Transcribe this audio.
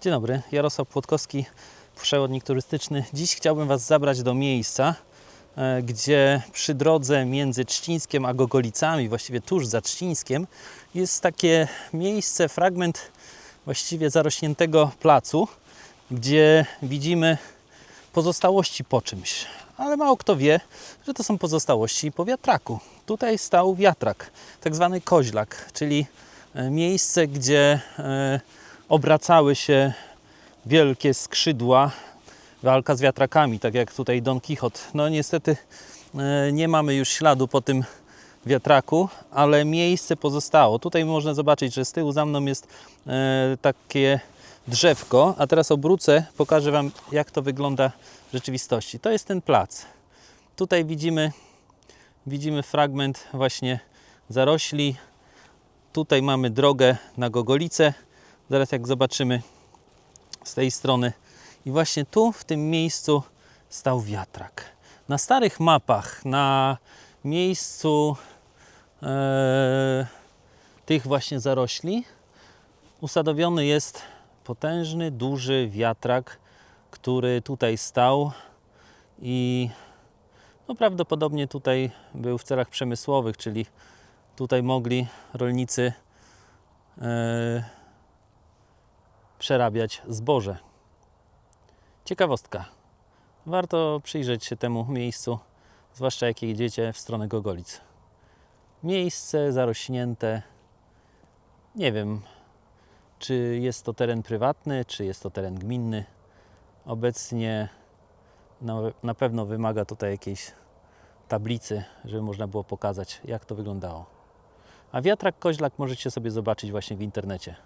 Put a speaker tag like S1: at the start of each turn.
S1: Dzień dobry, Jarosław Płotkowski, przewodnik turystyczny. Dziś chciałbym Was zabrać do miejsca, e, gdzie przy drodze między Trzcińskiem a Gogolicami, właściwie tuż za Trzcińskiem, jest takie miejsce, fragment właściwie zarośniętego placu, gdzie widzimy pozostałości po czymś. Ale mało kto wie, że to są pozostałości po wiatraku. Tutaj stał wiatrak, tak zwany koźlak, czyli e, miejsce, gdzie e, obracały się wielkie skrzydła, walka z wiatrakami, tak jak tutaj Don Quixote. No niestety e, nie mamy już śladu po tym wiatraku, ale miejsce pozostało. Tutaj można zobaczyć, że z tyłu za mną jest e, takie drzewko, a teraz obrócę, pokażę Wam jak to wygląda w rzeczywistości. To jest ten plac. Tutaj widzimy, widzimy fragment właśnie zarośli. Tutaj mamy drogę na Gogolicę. Zaraz jak zobaczymy z tej strony. I właśnie tu, w tym miejscu stał wiatrak. Na starych mapach, na miejscu e, tych właśnie zarośli, usadowiony jest potężny, duży wiatrak, który tutaj stał i no prawdopodobnie tutaj był w celach przemysłowych, czyli tutaj mogli rolnicy e, przerabiać zboże. Ciekawostka. Warto przyjrzeć się temu miejscu, zwłaszcza jak jedziecie w stronę Gogolic. Miejsce zarośnięte. Nie wiem, czy jest to teren prywatny, czy jest to teren gminny. Obecnie na, na pewno wymaga tutaj jakiejś tablicy, żeby można było pokazać, jak to wyglądało. A wiatrak koźlak możecie sobie zobaczyć właśnie w internecie.